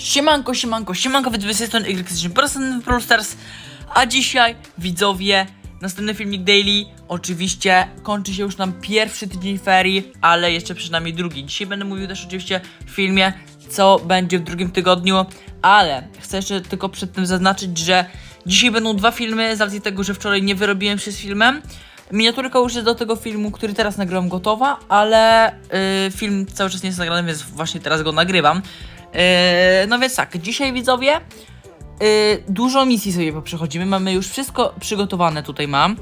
Siemanko, siemanko, siemanko, widzowie, z tej strony Y Pro Stars, a dzisiaj, widzowie, następny filmik daily, oczywiście, kończy się już nam pierwszy tydzień ferii, ale jeszcze przed nami drugi. Dzisiaj będę mówił też oczywiście w filmie, co będzie w drugim tygodniu, ale chcę jeszcze tylko przed tym zaznaczyć, że dzisiaj będą dwa filmy, z racji tego, że wczoraj nie wyrobiłem się z filmem, Miniaturka już jest do tego filmu, który teraz nagrywam gotowa, ale y, film cały czas nie jest nagrany, więc właśnie teraz go nagrywam. Y, no więc tak, dzisiaj widzowie, y, dużo misji sobie poprzechodzimy, mamy już wszystko przygotowane tutaj mam.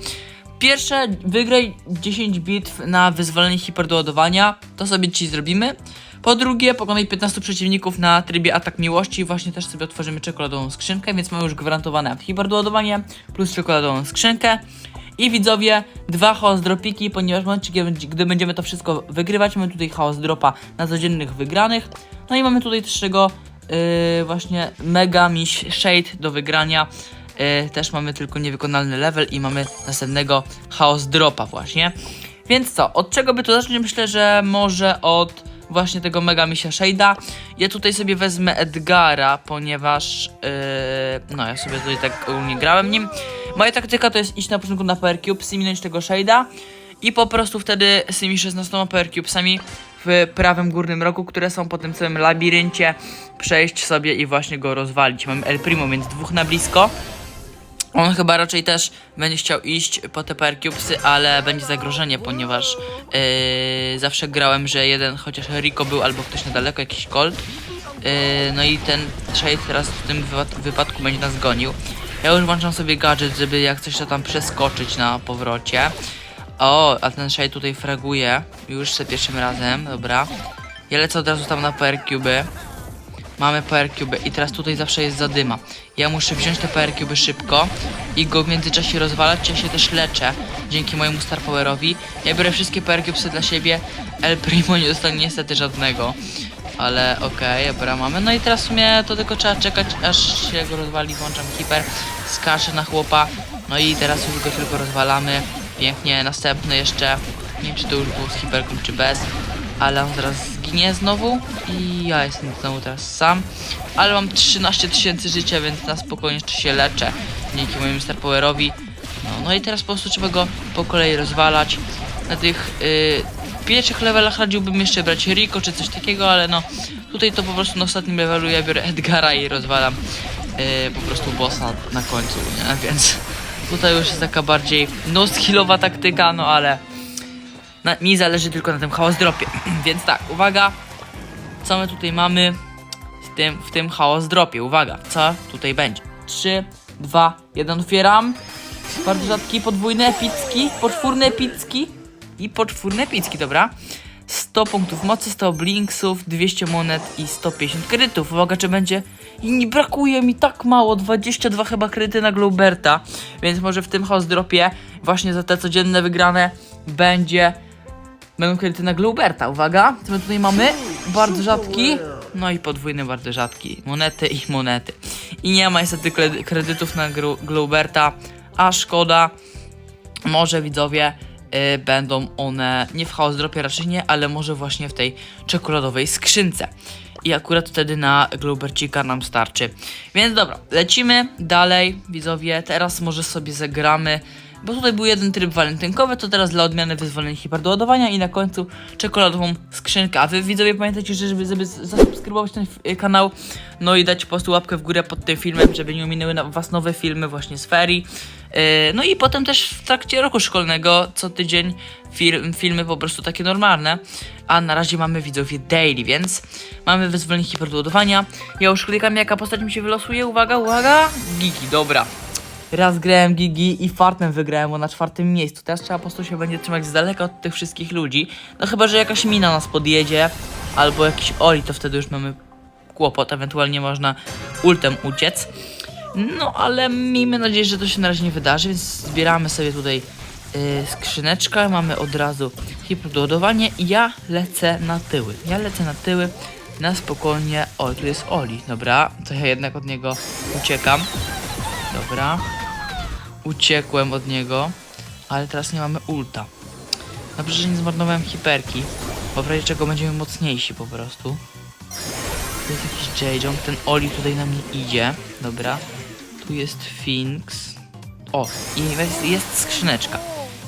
Pierwsze, wygraj 10 bitw na wyzwolenie hiperdoładowania, to sobie dzisiaj zrobimy. Po drugie, pokonaj 15 przeciwników na trybie atak miłości, właśnie też sobie otworzymy czekoladową skrzynkę, więc mamy już gwarantowane hiperdoładowanie plus czekoladową skrzynkę. I widzowie, dwa chaos dropiki, ponieważ w momencie, gdy będziemy to wszystko wygrywać, mamy tutaj chaos dropa na codziennych wygranych. No i mamy tutaj też tego yy, właśnie mega miś shade do wygrania. Yy, też mamy tylko niewykonalny level i mamy następnego chaos dropa właśnie. Więc co, od czego by to zacząć? Myślę, że może od właśnie tego mega misia shade'a. Ja tutaj sobie wezmę Edgara, ponieważ yy, no ja sobie tutaj tak ogólnie grałem nim. Moja taktyka to jest iść na początku na Power Cubes i minąć tego shade'a i po prostu wtedy z tymi 16 Power Cubesami w prawym górnym rogu, które są po tym całym labiryncie, przejść sobie i właśnie go rozwalić. Mamy El Primo, więc dwóch na blisko. On chyba raczej też będzie chciał iść po te Power Cubesy, ale będzie zagrożenie, ponieważ yy, zawsze grałem, że jeden chociaż Rico był albo ktoś na daleko, jakiś Colt. Yy, no i ten Shade teraz w tym wypad- wypadku będzie nas gonił. Ja już włączam sobie gadżet, żeby jak coś to tam przeskoczyć na powrocie. O, a ten Shade tutaj fraguje już za pierwszym razem, dobra. Ja lecę od razu tam na Power Cube. Mamy Power Cube i teraz tutaj zawsze jest zadyma. Ja muszę wziąć te Power Cube szybko i go w międzyczasie rozwalać. Ja się też leczę dzięki mojemu Star Powerowi. Ja biorę wszystkie Power Cubesy dla siebie. El Primo nie dostanie niestety żadnego. Ale okej, dobra, mamy. No i teraz w sumie to tylko trzeba czekać, aż się go rozwali. Włączam hiper, skaczę na chłopa. No i teraz już go tylko rozwalamy. Pięknie, następny jeszcze. Nie wiem, czy to już było z hiperką, czy bez. Ale on zaraz zginie znowu i ja jestem znowu teraz sam. Ale mam 13 tysięcy życia, więc na spokojnie jeszcze się leczę. Dzięki mojemu Star Powerowi. No, no i teraz po prostu trzeba go po kolei rozwalać. Na tych y, pierwszych levelach radziłbym jeszcze brać Rico czy coś takiego, ale no tutaj to po prostu na ostatnim levelu ja biorę Edgara i rozwalam y, po prostu bossa na końcu, nie? Więc tutaj już jest taka bardziej no skillowa taktyka, no ale na, mi zależy tylko na tym chaos dropie. Więc tak, uwaga, co my tutaj mamy w tym, w tym chaos dropie. Uwaga, co tutaj będzie? 3, 2, 1, otwieram. Bardzo rzadki, podwójny epicki, poczwórny epicki i poczwórny epicki, dobra. 100 punktów mocy, 100 blinksów, 200 monet i 150 kredytów. Uwaga, czy będzie... I nie brakuje mi tak mało, 22 chyba kredyty na Globerta, więc może w tym house dropie właśnie za te codzienne wygrane będzie Będą kredyty na Globerta, uwaga, co my tutaj mamy? Bardzo rzadki, no i podwójny, bardzo rzadki. Monety i monety. I nie ma niestety kredy- kredytów na Globerta, a szkoda. Może widzowie y, będą one nie w Chaos Dropie, raczej nie, ale może właśnie w tej czekoladowej skrzynce. I akurat wtedy na Globercika nam starczy. Więc dobra, lecimy dalej, widzowie. Teraz może sobie zagramy bo tutaj był jeden tryb walentynkowy, to teraz dla odmiany wyzwolenie hiperdoładowania i na końcu czekoladową skrzynkę. A wy widzowie pamiętajcie, że żeby, żeby zasubskrybować ten kanał, no i dać po prostu łapkę w górę pod tym filmem, żeby nie ominęły was nowe filmy właśnie z ferii. Yy, no i potem też w trakcie roku szkolnego co tydzień fil- filmy po prostu takie normalne. A na razie mamy widzowie daily, więc mamy wyzwolenie hiperdoładowania. Ja już klikam jaka postać mi się wylosuje, uwaga, uwaga, Gigi, dobra. Raz grałem Gigi i fartem wygrałem, bo na czwartym miejscu. Teraz trzeba po prostu się będzie trzymać z daleka od tych wszystkich ludzi. No chyba, że jakaś mina nas podjedzie, albo jakiś Oli, to wtedy już mamy kłopot. Ewentualnie można ultem uciec. No, ale miejmy nadzieję, że to się na razie nie wydarzy, więc zbieramy sobie tutaj yy, skrzyneczkę. Mamy od razu hiperdoładowanie i ja lecę na tyły. Ja lecę na tyły na spokojnie. O, tu jest Oli, dobra. To ja jednak od niego uciekam. Dobra. Uciekłem od niego, ale teraz nie mamy ulta. Dobrze, że nie zmarnowałem hiperki, bo w razie czego będziemy mocniejsi po prostu. Tu jest jakiś J-Jong, ten Oli tutaj na mnie idzie. Dobra. Tu jest Finks. O, i jest, jest skrzyneczka.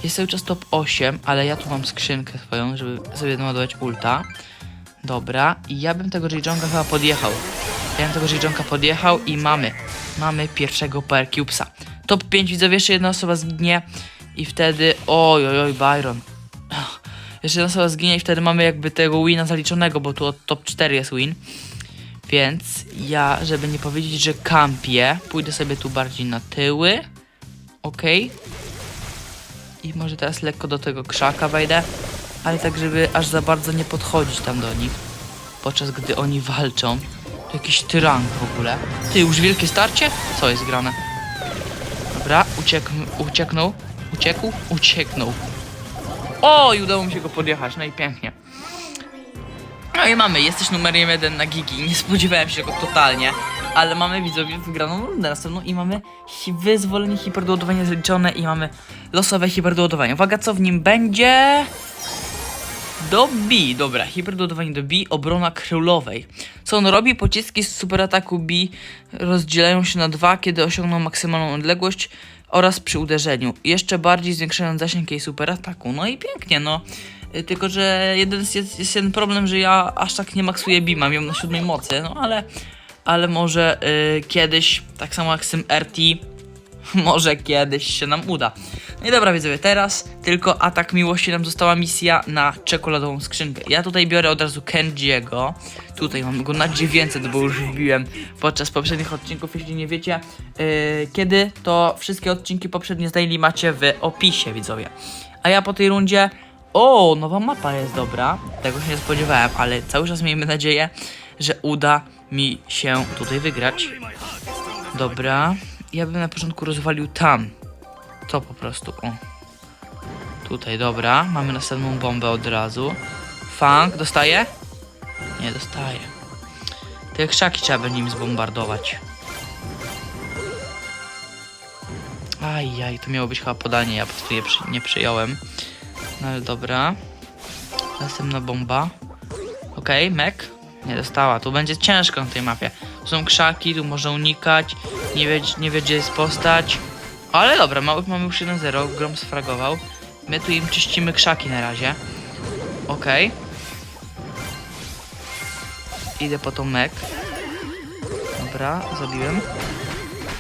Jest cały czas top 8, ale ja tu mam skrzynkę swoją, żeby sobie naładować ulta. Dobra, i ja bym tego J-Jonga chyba podjechał. Ja bym tego J-Jonga podjechał i mamy. Mamy pierwszego PR Cubesa. Top 5 widzowie, jeszcze jedna osoba zginie i wtedy... Oj, oj, oj, Byron. Jeszcze jedna osoba zginie i wtedy mamy jakby tego wina zaliczonego, bo tu od top 4 jest win. Więc ja, żeby nie powiedzieć, że kampię, pójdę sobie tu bardziej na tyły. Okej. I może teraz lekko do tego krzaka wejdę, ale tak, żeby aż za bardzo nie podchodzić tam do nich, podczas gdy oni walczą. Jakiś tyran w ogóle. Ty, już wielkie starcie? Co jest grane? Dobra, uciekł, ucieknął, uciekł, ucieknął. O, i udało mi się go podjechać, no. No i mamy, jesteś numerem jeden na Gigi. Nie spodziewałem się tego totalnie, ale mamy widzowie wygraną rundę następną i mamy hi- wyzwolenie hiperdoładowania zaliczone i mamy losowe hiperdoładowanie. Uwaga, co w nim będzie? Do B, dobra, hiperdoładowanie do B, obrona królowej. Co on robi? Pociski z superataku B rozdzielają się na dwa, kiedy osiągną maksymalną odległość oraz przy uderzeniu. Jeszcze bardziej zwiększając zasięg jej superataku. No i pięknie, no. Y, Tylko, że jeden jest, jest jeden problem, że ja aż tak nie maksuję B, mam ją na siódmej mocy, no ale, ale może y, kiedyś, tak samo jak z tym RT, może kiedyś się nam uda. No i dobra, widzowie, teraz tylko atak miłości nam została misja na czekoladową skrzynkę. Ja tutaj biorę od razu Kenjiego. Tutaj mam go na 900, bo już wbiłem podczas poprzednich odcinków, jeśli nie wiecie. Yy, kiedy, to wszystkie odcinki poprzednie z macie w opisie, widzowie. A ja po tej rundzie... O, nowa mapa jest dobra. Tego się nie spodziewałem, ale cały czas miejmy nadzieję, że uda mi się tutaj wygrać. Dobra. Ja bym na początku rozwalił tam. To po prostu. O. Tutaj, dobra. Mamy następną bombę od razu. Funk dostaje? Nie dostaje. Te krzaki trzeba by nim zbombardować. Ajaj, to miało być chyba podanie, ja po prostu je przy, nie przyjąłem. No ale dobra. Następna bomba. Okej, mek. Nie dostała. Tu będzie ciężko na tej mapie. Tu są krzaki, tu można unikać. Nie wie, nie wie gdzie jest postać. Ale dobra, mamy, mamy już 1-0. Grom sfragował. My tu im czyścimy krzaki na razie. Okej. Idę po tą mek. Dobra, zabiłem.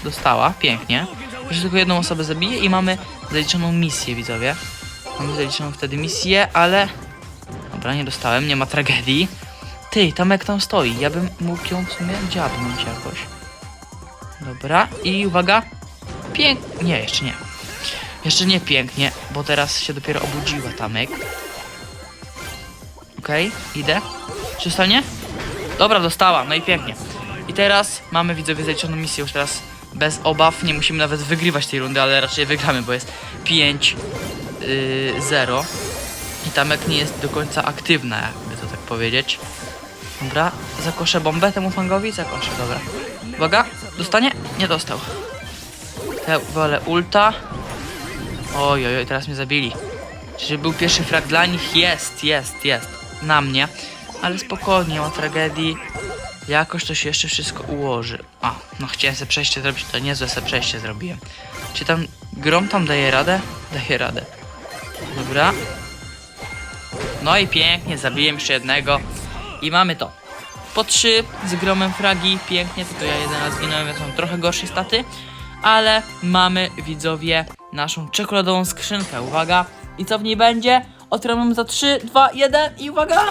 Dostała, pięknie. Jeszcze tylko jedną osobę zabiję i mamy zaliczoną misję, widzowie. Mamy zaliczoną wtedy misję, ale... Dobra, nie dostałem, nie ma tragedii. Ty, tam jak tam stoi, ja bym mógł ją w sumie dziabnąć jakoś. Dobra, i uwaga. Pięknie. Nie, jeszcze nie. Jeszcze nie pięknie, bo teraz się dopiero obudziła Tamek. Okej, idę. Czy dostanie? Dobra, dostała, no i pięknie. I teraz mamy widzowie zaliczoną misję już teraz bez obaw. Nie musimy nawet wygrywać tej rundy, ale raczej wygramy, bo jest 5 yy, 0 i Tamek nie jest do końca aktywna, jakby to tak powiedzieć. Dobra, zakoszę bombę temu fangowi, zakoszę, dobra. Uwaga, dostanie? Nie dostał. Ja wolę ulta. Oj, oj, oj, teraz mnie zabili. Czy był pierwszy frag dla nich? Jest, jest, jest. Na mnie. Ale spokojnie, nie ma tragedii. Jakoś to się jeszcze wszystko ułoży. A, no chciałem sobie przejście zrobić, to niezłe sobie przejście zrobiłem. Czy tam grom tam daje radę? Daje radę. Dobra. No i pięknie, zabiłem jeszcze jednego. I mamy to. Po trzy z gromem fragi, pięknie, tylko ja jeden raz zginąłem, więc mam trochę gorsze staty. Ale mamy, widzowie, naszą czekoladową skrzynkę. Uwaga. I co w niej będzie? Otwieramy za 3, 2, 1 i uwaga!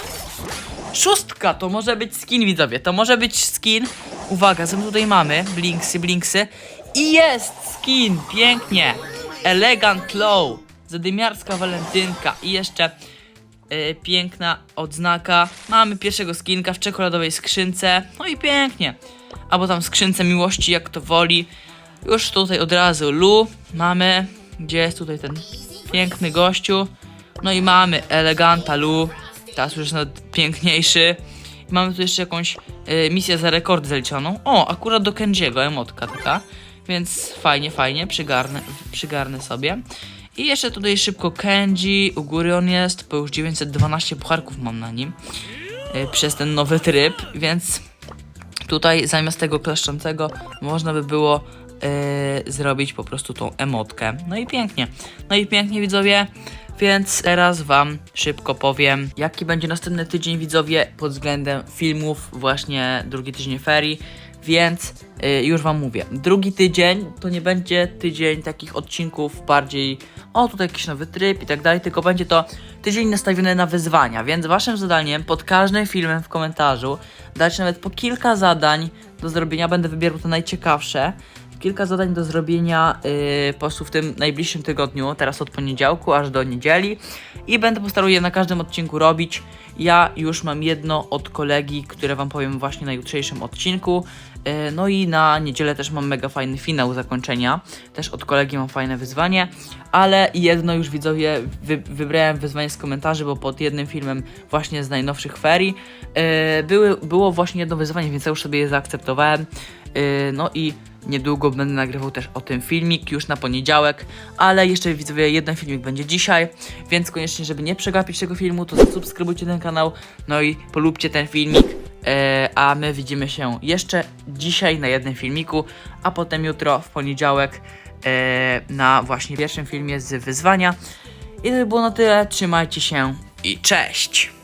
Szóstka to może być skin, widzowie. To może być skin. Uwaga, co my tutaj mamy? Blinksy, blinksy. I jest skin! Pięknie! Elegant Low. Zadymiarska walentynka. I jeszcze yy, piękna odznaka. Mamy pierwszego skinka w czekoladowej skrzynce. No i pięknie. Albo tam skrzynce miłości, jak to woli. Już tutaj od razu Lu. Mamy. Gdzie jest tutaj ten piękny gościu? No i mamy eleganta Lu. Teraz już nawet piękniejszy. I mamy tu jeszcze jakąś y, misję za rekordy zaliczoną. O, akurat do Kenjiego, emotka taka. Więc fajnie, fajnie, przygarnę, przygarnę sobie. I jeszcze tutaj szybko Kenji, u góry on jest, bo już 912 pucharków mam na nim. y, przez ten nowy tryb, więc Tutaj zamiast tego klaszczącego można by było yy, zrobić po prostu tą emotkę. No i pięknie. No i pięknie widzowie. Więc teraz wam szybko powiem, jaki będzie następny tydzień widzowie pod względem filmów, właśnie drugi tydzień ferii. Więc y, już wam mówię, drugi tydzień to nie będzie tydzień takich odcinków bardziej o tutaj jakiś nowy tryb i tak dalej, tylko będzie to tydzień nastawiony na wyzwania, więc waszym zadaniem pod każdym filmem w komentarzu dać nawet po kilka zadań do zrobienia, będę wybierał te najciekawsze, kilka zadań do zrobienia yy, po prostu w tym najbliższym tygodniu, teraz od poniedziałku aż do niedzieli i będę postarał je na każdym odcinku robić. Ja już mam jedno od kolegi, które wam powiem właśnie na jutrzejszym odcinku. Yy, no i na niedzielę też mam mega fajny finał zakończenia. Też od kolegi mam fajne wyzwanie, ale jedno już widzowie wy, wybrałem wyzwanie z komentarzy, bo pod jednym filmem właśnie z najnowszych ferii yy, były, było właśnie jedno wyzwanie, więc ja już sobie je zaakceptowałem. Yy, no i niedługo będę nagrywał też o tym filmik już na poniedziałek, ale jeszcze widzowie jeden filmik będzie dzisiaj, więc koniecznie, żeby nie przegapić tego filmu, to zasubskrybujcie ten kanał, no i polubcie ten filmik, e, a my widzimy się jeszcze dzisiaj na jednym filmiku, a potem jutro w poniedziałek e, na właśnie pierwszym filmie z wyzwania. I to by było na tyle, trzymajcie się i cześć!